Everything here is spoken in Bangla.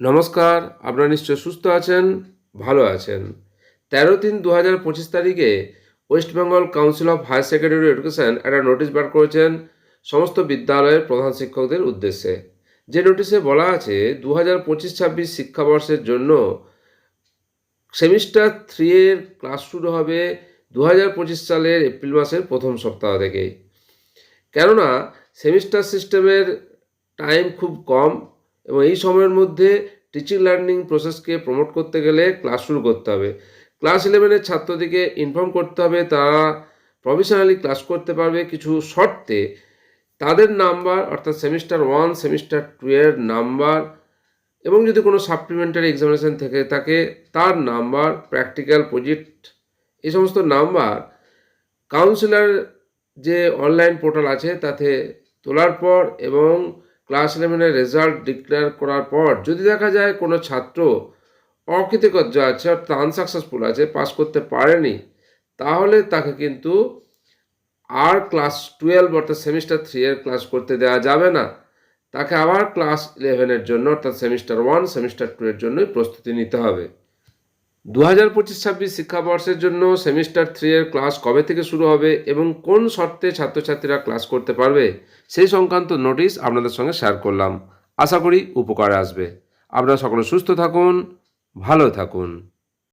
নমস্কার, আপনারা নিশ্চয় সুস্থ আছেন, ভালো আছেন। তেরো তিন দু হাজার পঁচিশ তারিখে West Bengal council of higher secondary education একটা নোটিশ বার করেছেন সমস্ত বিদ্যালয়ের প্রধান শিক্ষকদের উদ্দেশ্যে। যে নোটিশে বলা আছে দু হাজার পঁচিশ ছাব্বিশ শিক্ষাবর্ষের জন্য সেমিস্টার থ্রি এর ক্লাস শুরু হবে দু হাজার পঁচিশ সালের এপ্রিল মাসের প্রথম সপ্তাহ থেকেই কেননা, সেমিস্টার সিস্টেমের টাইম খুব কম এবং এই সময়ের মধ্যে টিচিং লার্নিং প্রসেসকে প্রমোট করতে গেলে ক্লাস শুরু করতে হবে। ক্লাস ইলেভেনের ছাত্রদেরকে ইনফর্ম করতে হবে, তারা প্রফেশনালি ক্লাস করতে পারবে কিছু শর্তে। তাদের নাম্বার অর্থাৎ সেমিস্টার ওয়ান সেমিস্টার টু এর নাম্বার এবং যদি কোনো সাপ্লিমেন্টারি এক্সামিনেশন থেকে থাকে, তার নাম্বার প্র্যাকটিক্যাল প্রজেক্ট এই সমস্ত নাম্বার কাউন্সিলর যে অনলাইন পোর্টাল আছে, তাতে তোলার পর এবং ক্লাস ইলেভেনের রেজাল্ট ডিক্লেয়ার করার পর যদি দেখা যায় কোনো ছাত্র অকৃতকার্য আছে অর্থাৎ আনসাকসেসফুল আছে, পাস করতে পারেনি, তাহলে তাকে কিন্তু আর ক্লাস টুয়েলভ অর্থাৎ সেমিস্টার থ্রি এর ক্লাস করতে দেওয়া যাবে না। তাকে আবার ক্লাস ইলেভেনের জন্য অর্থাৎ সেমিস্টার ওয়ান, সেমিস্টার টু এর জন্যই প্রস্তুতি নিতে হবে। দু হাজার পঁচিশ ছাব্বিশ শিক্ষাবর্ষের জন্য সেমিস্টার থ্রি এর ক্লাস কবে থেকে শুরু হবে এবং কোন শর্তে ছাত্রছাত্রীরা ক্লাস করতে পারবে, সেই সংক্রান্ত নোটিশ আপনাদের সঙ্গে শেয়ার করলাম। আশা করি উপকারে আসবে। আপনারা সকলে সুস্থ থাকুন, ভালো থাকুন।